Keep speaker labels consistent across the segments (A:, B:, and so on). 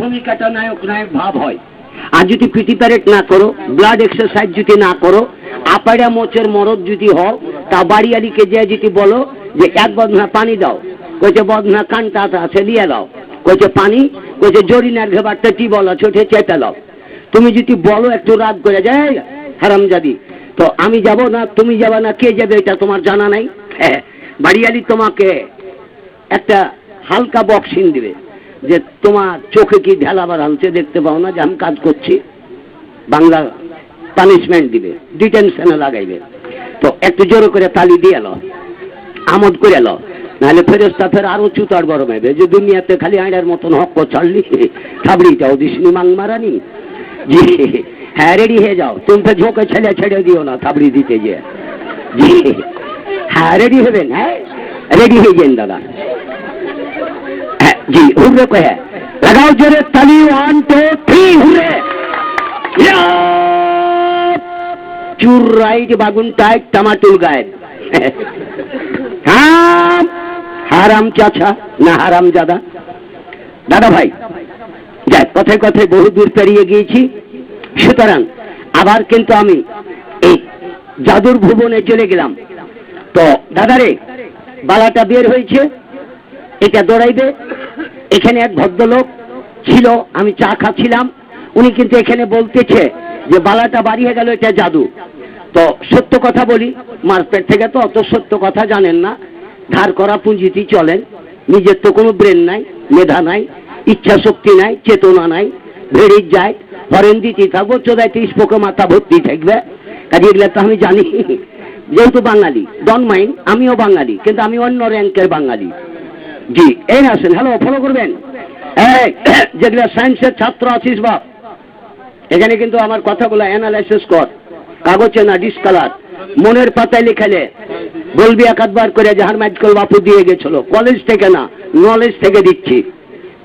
A: ভূমিকাটা নায়ক নায়ক ভাব হয়। আর যদি না করো ব্লাড এক্সারসাইজ যদি না করো মোচের মরদ যদি তা যে যদি বলো যে, এক পানি দাও বদনা কানটা আছে দিয়ে দাও। কইছে পানি, কইছে জরিনার ঘেবারটা কি বলো, ছোটে দাও তুমি যদি বলো, একটু রাগ করে যায় হারাম হারামজাদি। তো আমি যাব না, তুমি যাবে না, কে যাবে এটা তোমার জানা নাই? হ্যাঁ বাড়িয়ালি তোমাকে একটা হালকা বক্সিং দিবে, যে তোমার চোখে কি ঢেলাবার আনছে দেখতে পাও না, যে আমি কাজ করছি। বাংলা পানিশমেন্ট দিবে ডিটেনশনে লাগাইবে। তো একটু জোরে করে তালি দিয়ে এলো আমোদ করে এলো নাহলে ফেরেস্তা ফের আরও চুতার গরম হবে যে দুনিয়াতে খালি আয়নার মতন হক ছাড়লি থাবড়িটাও দিসনি মাং মারানি। জি হ্যাঁ রেডি হয়ে যাও। তুমি তো ঝোঁকে ছেলে ছেড়ে দিও না থাবড়ি দিতে গিয়ে। জি হ্যাঁ রেডি হবেন হ্যাঁ? রেডি হয়ে যান দাদা। হ্যাঁ জি, হুররে কহে। লাগাও জোরে তালি ওয়ান টু থ্রি হুররে। চুর রাইট বাগুন টাইট টামাটুল গায়েব। হাম হারাম চাচা না হারাম জাদা? দাদা ভাই, যাক, কথায় কথায় বহু দূর পেরিয়ে গিয়েছি। সুতরাং আবার কিন্তু আমি এই জাদুর ভুবনে চলে গেলাম। তো দাদারে বালাটা বের হয়েছে। এটা দৌড়াইবে। এখানে এক ভদ্রলোক ছিল, আমি চা খাচ্ছিলাম। উনি কিন্তু এখানে বলতেছে যে বালাটা বাড়িয়ে গেল, এটা জাদু। তো সত্য কথা বলি মার্কেট থেকে তো অত সত্য কথা জানেন না। ধার করা পুঁজিতেই চলেন। নিজের তো কোনো ব্রেন নাই, মেধা নাই, ইচ্ছা শক্তি নাই, চেতনা নাই, ভেড়ির যায় হরেন দিতেই থাকব, চোদায় তিরিশ পোকে মাথা ভর্তি থাকবে। কাজে এগুলো তো আমি জানি। যেহেতু বাঙালি, ডন মাইন্ড আমিও বাঙালি, কিন্তু আমি অন্য র্যাঙ্কের বাঙালি। জি, এই আসেন হ্যালো ফলো করবেন? যেগুলো সায়েন্সের ছাত্র আছিস বাপ এখানে কিন্তু আমার কথাগুলো অ্যানালাইসিস কর। কাগজে না ডিসকালার মনের পাতায় লিখালে বলবি একাধবার করে যে যাহার ম্যাজিক্যাল বাপু দিয়ে গেছিল। কলেজ থেকে না নলেজ থেকে দিচ্ছি।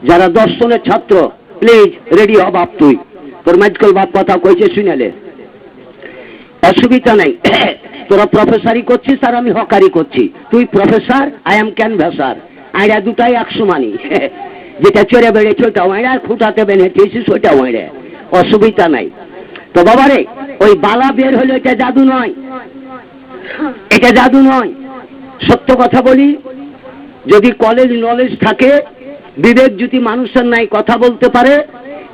A: যারা দর্শনের ছাত্র প্লিজ রেডি হ বাপ তুই। তোর ম্যাজিক্যাল বাপ কথা কইছে শুনেলে অসুবিধা নাই। তোরা প্রফেসারই করছিস আর আমি হকারি করছি। তুই প্রফেসর আই এম ক্যান ক্যানভাসার আইরা দুটাই একশো মানি যেটা চড়ে বেড়েছে ওটা ওইরা খুঁটাতে বেঁধেছিস ওইটা ওইরে অসুবিধা নাই। তো বাবারে, ওই বালা বের হলে এটা জাদু নয়। এটা জাদু নয়। সত্য কথা বলি, যদি কলেজ নলেজ থাকে, বিবেক যদি মানুষের নাই কথা বলতে পারে,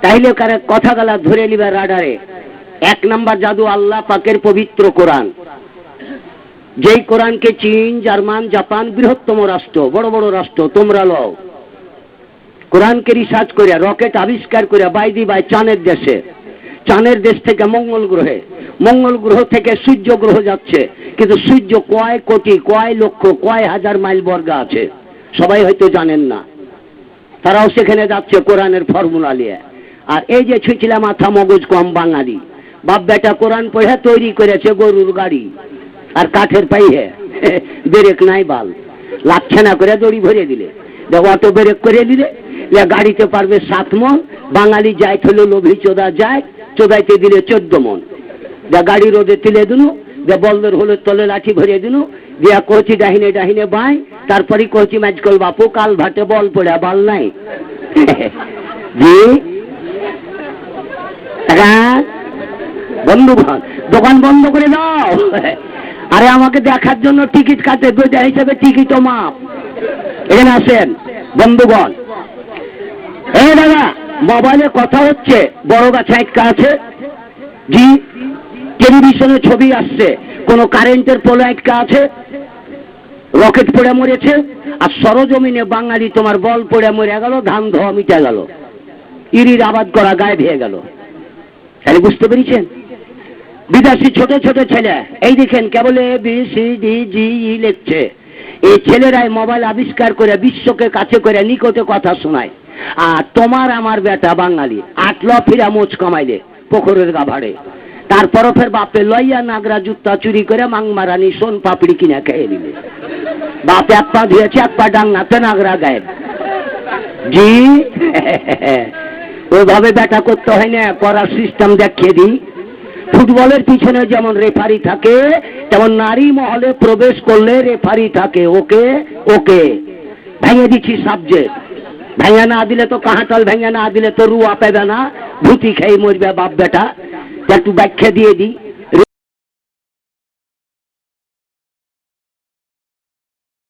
A: তাইলে কারে কথা গালা ধরে নিবে রাডারে। এক নাম্বার জাদু আল্লাহ পাকের পবিত্র কোরআন। যেই কোরআনকে চীন, জার্মান, জাপান বৃহত্তম রাষ্ট্র, বড় বড় রাষ্ট্র, তোমরা লও। কোরআনকে রিসার্চ করিয়া রকেট আবিষ্কার করে বাইদি বাই চানের দেশে। চানের দেশ থেকে মঙ্গল গ্রহে। মঙ্গল গ্রহ থেকে সূর্য গ্রহ যাচ্ছে। কিন্তু সূর্য কয় কোটি, কয় লক্ষ, কয় হাজার মাইল বর্গা আছে। সবাই হয়তো জানেন না। তারাও সেখানে যাচ্ছে কোরআনের ফর্মুলা নিয়ে। আর এই যে ছুঁচলা মাথা মগজ কম বাঙালি, বাপ বেটা কোরআন পড়ে তৈরি করেছে গরুর গাড়ি, আর কাঠের পাইহে। ব্রেক নাই বাল। লাগছে না করে দড়ি ভরে দিলে। যে অটো ব্রেক করে দিলে গাড়িতে পারবে সাত মন, বাঙালি যায় হলো লোভী চোদা যায়, চোদাইতে দিলে চোদ্দ মন। যা গাড়ি রোদে তুলে দিনু যে বলদের হলো তলে লাঠি ভরিয়ে দিনু দিয়া কচি ডাহিনে ডাহিনে বাই তারপরে কচি ম্যাচকল বাপু কাল ভাটে বল পড়ে বাল নাই। হ্যাঁ দোকান বন্ধ করে দাও। আরে আমাকে দেখার জন্য টিকিট কাটে দুইটা হিসেবে টিকিটও মাপ। এখানে আসেন, বন্ধুগণ। এই দাদা, মোবাইলে কথা হচ্ছে, বড় গাছে একটা আছে। জি? টেলিভিশনে ছবি আসছে, কোন কারেন্টের পোলে একটা আছে, রকেট পড়ে মরেছে, আর সরজমিনে বাঙালি তোমার বল পড়ে মরে গেল, ধান ধোয়া মিটে গেল, ইরির আবাদ করা গায়ে ভেয়ে গেল। তাহলে বুঝতে পেরেছেন? বিদেশি ছোট ছোট ছেলে, এই দেখেন কেবল A, B, C, D, G, E লিখছে। এই ছেলেরাই মোবাইল আবিষ্কার করে বিশ্বকে কাছে করে নিকটে কথা শোনায়। আর তোমার আমার বেটা বাঙালি, আটল ফিরা মোচ কমাইলে পুকুরের গাভাড়ে তারপরও ফের বাপে লইয়া নাগরা জুত্তা চুরি করে মাংমারানি সোন পাপড়ি কিনা খেয়ে দিবে বাপ এক পা ধুয়েছে, এক পা ডাঙ্গাতে নাগরা গায়েব জি? ওইভাবে ব্যাটা করতে হয় না করার সিস্টেম দেখিয়ে দিই। ফুটবলের পিছনে যেমন রেফারি থাকে, তেমন নারী মহলে প্রবেশ করলে রেফারি থাকে। ওকে? ওকে? ভেঙে দিচ্ছি সাবজেক্ট ভেঙে না দিলে তো কাহাটাল ভেঙে না দিলে তো রুয়া পেবে না। ভূতি খেয়ে মরবে বাপ বেটা। একটু ব্যাখ্যা দিয়ে দিই।